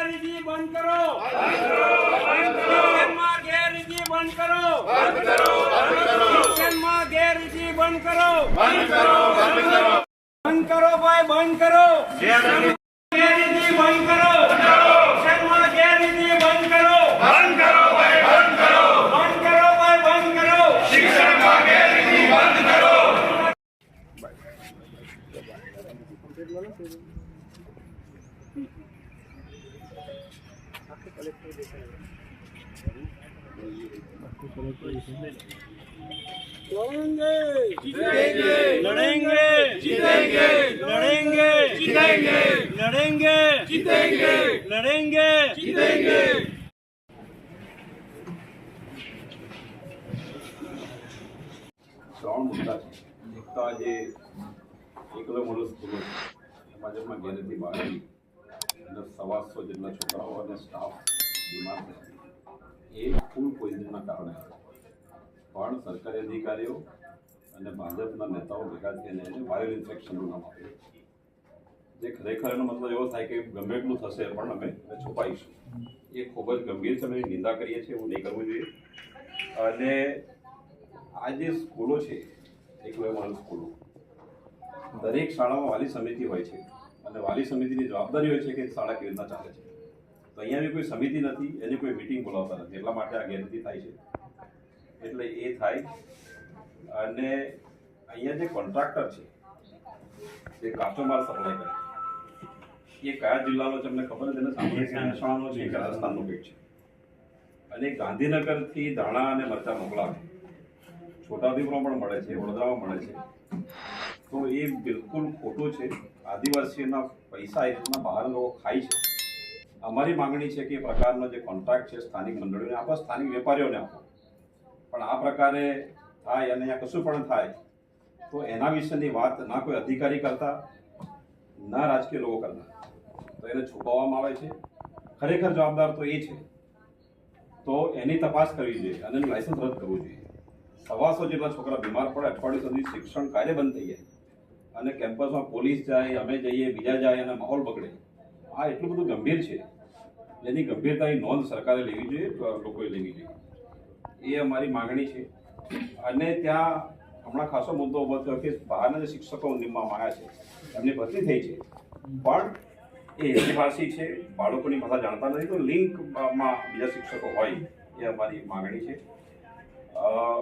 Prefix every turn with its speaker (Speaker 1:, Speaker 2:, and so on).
Speaker 1: ગેરરીતિ બંધ કરો.
Speaker 2: કિચનમાં ગેરરીતિ બંધ કરો. કિચનમાં ગેરરીતિ બંધ કરો.
Speaker 1: બંધ કરો બંધ કરો. ગેરરીતિ બંધ કરો. કિચનમાં બંધ કરો
Speaker 2: બંધ કરો. બંધ કરો
Speaker 1: બંધ કરો ભાઈ, બંધ કરો.
Speaker 2: શિક્ષણમાં બંધ કરો
Speaker 1: Thank you. लड़ेंगे
Speaker 2: जीतेंगे
Speaker 1: लड़ेंगे
Speaker 2: जीतेंगे
Speaker 1: लड़ेंगे
Speaker 2: जीतेंगे
Speaker 1: लड़ेंगे
Speaker 2: जीतेंगे
Speaker 3: ત્રણ મુદ્દા છે એક તો આજે એકલો મોડો સ્કૂલો છે ભાજપમાં ગેરરીતિ બાળી અંદર સવાસો જેટલા છોકરાઓ અને સ્ટાફ બીમાર થયા એ ફૂલ પોઈઝનના કારણે પણ સરકારી અધિકારીઓ અને ભાજપના નેતાઓ ભેગા થઈને એને વાયરલ ઇન્ફેક્શનનું નામ આપ્યું. જે ખરેખર એનો મતલબ એવો થાય કે ગમે એટલું થશે પણ અમે છુપાઈશું એ ખૂબ જ ગંભીર છે નિંદા કરીએ છીએ, એવું નહીં કરવું જોઈએ. અને આ જે સ્કૂલો છે, એક મોડલ સ્કૂલો, દરેક શાળામાં વાલી સમિતિ હોય છે. અને વાલી સમિતિની જવાબદારી હોય છે કે શાળા કેવી રીતના ચાલે છે. તો અહીંયા કોઈ સમિતિ નથી એની કોઈ મિટિંગ બોલાવતા નથી. એટલા માટે આ ગેરંટી થાય છે. એટલે એ થાય. અને અહીંયા જે કોન્ટ્રાક્ટર છે જે કાચો માલ સપ્લાય કરે. છે એ કયા જિલ્લાનો છે અમને ખબર નથી સાંભળે છે. રાજસ્થાનનો કંઈક છે. અને ગાંધીનગરથી ધાણા અને મરચાં મોકલાવે. છોટાઉદેપુરમાં પણ મળે છે વડોદરામાં મળે છે. તો એ બિલકુલ ખોટું છે. આદિવાસીઓના પૈસા એ રીતના બહાર લોકો ખાય છે. અમારી માંગણી છે કે એ પ્રકારનો જે કોન્ટ્રાક્ટ છે સ્થાનિક મંડળીઓને આપો, સ્થાનિક વેપારીઓને આપો. પણ આ પ્રકારે થાય અને અહીંયા કશું પણ થાય, તો એના વિશેની વાત ના કોઈ અધિકારી કરતા, ના રાજકીય લોકો કરતા. તો એને છુપાવવામાં આવે છે. ખરેખર જવાબદાર તો એ છે. તો એની તપાસ કરવી જોઈએ અને એનું લાયસન્સ રદ કરવું જોઈએ. સવાસો જેટલા છોકરા બીમાર પડે, અઠવાડિયું સુધી શિક્ષણ કાર્ય બંધ થઈ જાય. અને કેમ્પસમાં પોલીસ જાય, અમે જઈએ, બીજા જાય અને માહોલ બગડે. આ એટલું બધું ગંભીર છે. જેની ગંભીરતાની નોંધ સરકારે લેવી જોઈએ લોકોએ લેવી જોઈએ. એ અમારી માંગણી છે. અને ત્યાં હમણાં ખાસો મુદ્દો ઊભો થયો કે બહારના જે શિક્ષકો નિમવામાં આવ્યા છે એમની ભરતી થઈ છે. પણ એ આદિવાસી છે બાળકોની ભાષા જાણતા નથી તો લિંકમાં બીજા શિક્ષકો હોય એ અમારી માંગણી છે. અ,